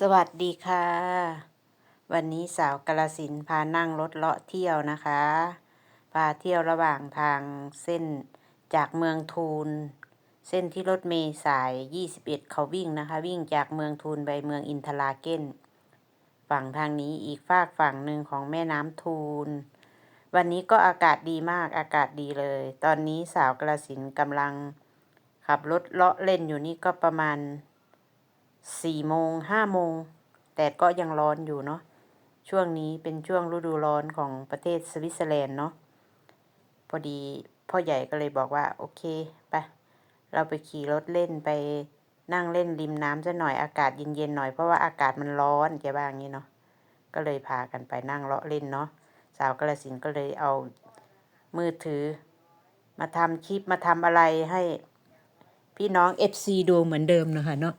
สวัสดีค่ะ วันนี้สาวกาลสินพานั่งรถเลาะเที่ยวนะคะ พาเที่ยวระหว่างทางเส้นจากเมืองทูนเส้นที่รถเมล์สาย 21 เขาวิ่งนะคะ วิ่งจากเมืองทูนไปเมืองอินทราเก้นฝั่งทางนี้อีกฝากฝั่งหนึ่งของแม่น้ำทูนวันนี้ก็อากาศดีมากอากาศดีเลย ตอนนี้สาวกาลสินกำลัง ขับรถเลาะเล่นอยู่นี่ก็ประมาณ สี่โมงห้าโมงแต่ก็ยังร้อนอยู่เนาะช่วงนี้เป็นช่วงฤดูร้อนของประเทศสวิตเซอร์แลนด์เนาะพอดีพ่อใหญ่ก็เลยบอกว่า โอเคไปเราไปขี่รถเล่นไปนั่งเล่นริมน้ำซะหน่อยอากาศเย็นๆหน่อยเพราะว่าอากาศมันร้อนแกว่าอย่างนี้เนาะก็เลยพากันไปนั่งเลาะเล่นเนาะสาวกระสินก็เลยเอามือถือ มาทำคลิปมาทำอะไรให้พี่น้อง FC ดูเหมือนเดิมนะคะเนาะ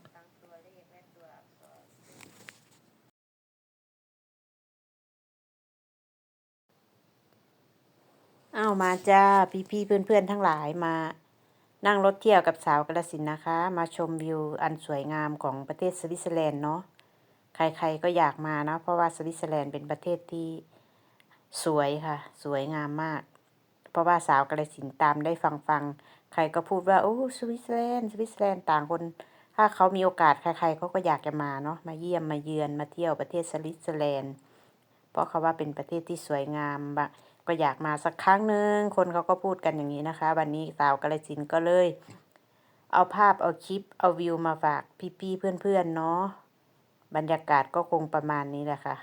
อ้ามาจ้า พี่พี่เพื่อนเพื่อนๆทั้งหลายมานั่งรถเที่ยวกับสาวกระสินนะคะ มาชมวิวอันสวยงามของประเทศสวิตเซอร์แลนด์เนาะใครๆก็อยากมานะ เพราะว่าสวิตเซอร์แลนด์เป็นประเทศที่สวยค่ะ สวยงามมาก เพราะว่าสาวกระสินตามได้ฟังฟังๆใครก็พูดว่าโอ้สวิตเซอร์แลนด์สวิตเซอร์แลนด์ต่างคน ถ้าเขามีโอกาสใครๆเขาก็อยากจะมาเนาะมาเยี่ยมมาเยือนมาเที่ยวประเทศสวิตเซอร์แลนด์ เพราะเขาว่าเป็นประเทศที่สวยงามบะ ก็อยากมาสักครั้งหนึ่งคนเขาก็พูดกันอย่างนี้นะคะ วันนี้สาวกาลสินก็เลย เอาภาพเอาคลิปเอาวิวมาฝากพี่ๆเพื่อนๆเนาะบรรยากาศก็คงประมาณนี้แหละค่ะ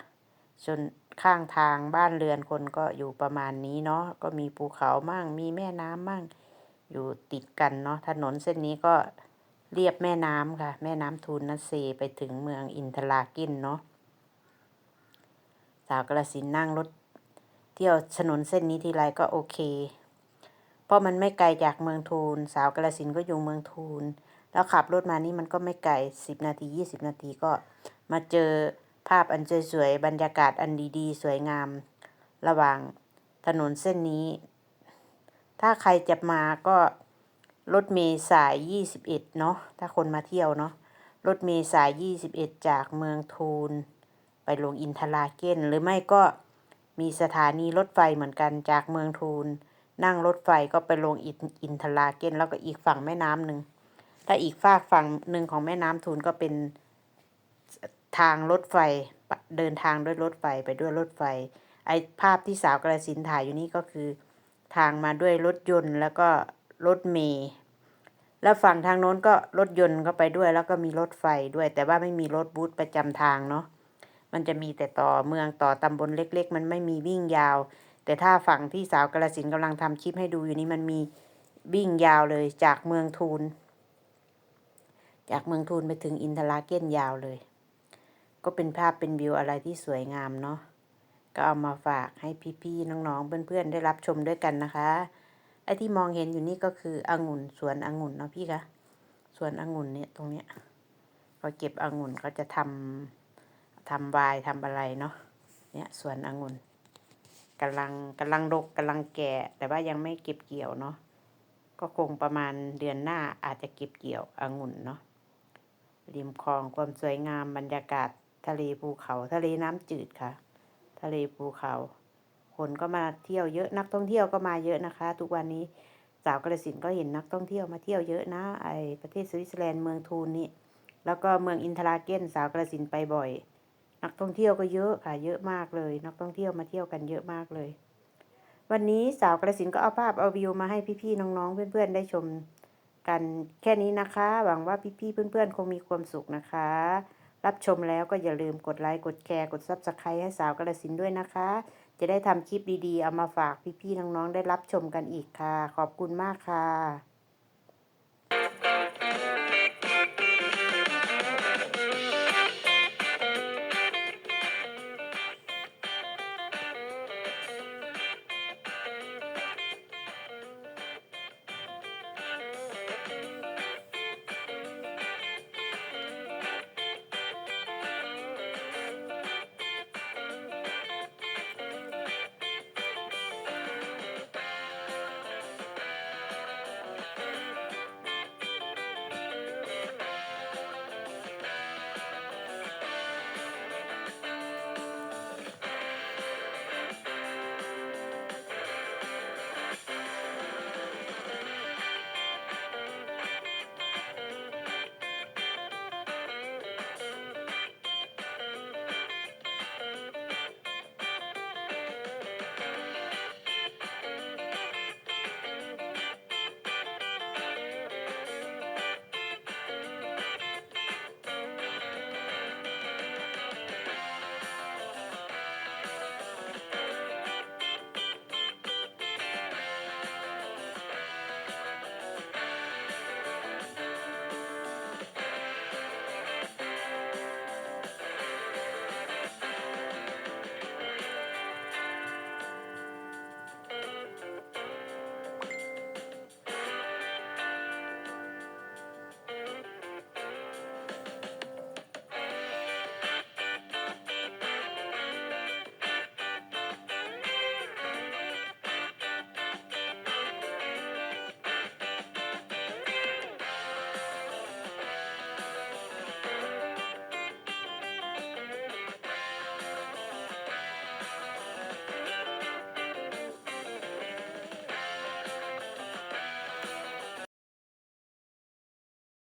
จนข้างทางบ้านเรือนคนก็อยู่ประมาณนี้เนาะก็มีภูเขามั่งมีแม่น้ำมั่ง อยู่ติดกันเนาะถนนเส้นนี้ก็เรียบแม่น้ำค่ะ แม่น้ำทูนนัสเซไปถึงเมืองอินทรากินเนาะสาวกระสินนั่งรถ เที่ยวถนนเส้นนี้ทีไรก็โอเค เพราะมันไม่ไกลจากเมืองทูน สาวกระสินก็อยู่เมืองทูน แล้วขับรถมานี่มันก็ไม่ไกลสิบนาทียี่สิบนาทีก็มาเจอภาพอันสวยๆบรรยากาศอันดีๆ สวยงาม ระหว่างถนนเส้นนี้ ถ้าใครจะมาก็รถเมล์สายยี่สิบเอ็ดเนาะ ถ้าคนมาเที่ยวเนาะ รถเมล์สายยี่สิบเอ็ดจากเมืองทูน ไปลงอินทราเก้นหรือไม่ก็ มีสถานีรถไฟเหมือนกันจากเมืองทูนนั่งรถไฟก็ไปลงอินอินทราเกนแล้วก็อีกฝั่งแม่น้ำหนึ่งถ้าอีกฝากฝั่งหนึ่งของแม่น้ำทูนก็เป็นทางรถไฟเดินทางด้วยรถไฟไปด้วยรถไฟ ไอภาพที่สาวกระสินถ่ายอยู่นี่ก็คือทางมาด้วยรถยนต์แล้วก็รถเมล์แล้วฝั่งทางโน้นก็รถยนต์ก็ไปด้วยแล้วก็มีรถไฟด้วยแต่ว่าไม่มีรถบูธประจำทางเนาะ มันจะมีแต่ต่อเมืองต่อตำบลเล็ก ๆ มันไม่มีวิ่งยาว แต่ถ้าฝั่งที่สาวกระสินกำลังทำคลิปให้ดูอยู่นี้มันมีวิ่งยาวเลยจากเมืองทูนจากเมืองทูนไปถึงอินทราเก้นยาวเลย ก็เป็นภาพเป็นวิวอะไรที่สวยงามเนาะก็เอามาฝากให้พี่ๆน้องๆเพื่อนๆได้รับชมด้วยกันนะคะไอ้ที่มองเห็นอยู่นี่ก็คือองุ่นสวนองุ่นเนาะพี่คะสวนองุ่นเนี่ยตรงเนี้ยเขาเก็บองุ่นเขาจะทำ ทำวายทำอะไรเนาะเนี่ยสวนองุ่นกำลังกำลังดกกำลังแก่ แต่ว่ายังไม่เก็บเกี่ยวเนาะก็คงประมาณเดือนหน้าอาจจะเก็บเกี่ยวองุ่นเนาะริมคลองความสวยงามบรรยากาศทะเลภูเขาทะเลน้ำจืดค่ะ ทะเลภูเขา คนก็มาเที่ยวเยอะนักท่องเที่ยวก็มาเยอะนะคะ ทุกวันนี้สาวกระสินก็เห็นนักท่องเที่ยวมาเที่ยวเยอะนะไอประเทศสวิตเซอร์แลนด์เมืองทูนนี่แล้วก็เมืองอินทราเก้นสาวกระสินไปบ่อย นักท่องเที่ยวก็เยอะค่ะ เยอะมากเลย นักท่องเที่ยวมาเที่ยวกันเยอะมากเลย วันนี้สาวกระสินก็เอาภาพเอาวิวมาให้พี่ๆน้องๆ เพื่อนๆได้ชมกันแค่นี้นะคะ หวังว่าพี่ๆเพื่อนๆ คงมีความสุขนะคะ รับชมแล้วก็อย่าลืมกดไลค์กดแชร์กดซับสไครต์ให้สาวกระสินด้วยนะคะ จะได้ทำคลิปดีๆ เอามาฝากพี่ๆน้องๆ ได้รับชมกันอีกค่ะ ขอบคุณมากค่ะ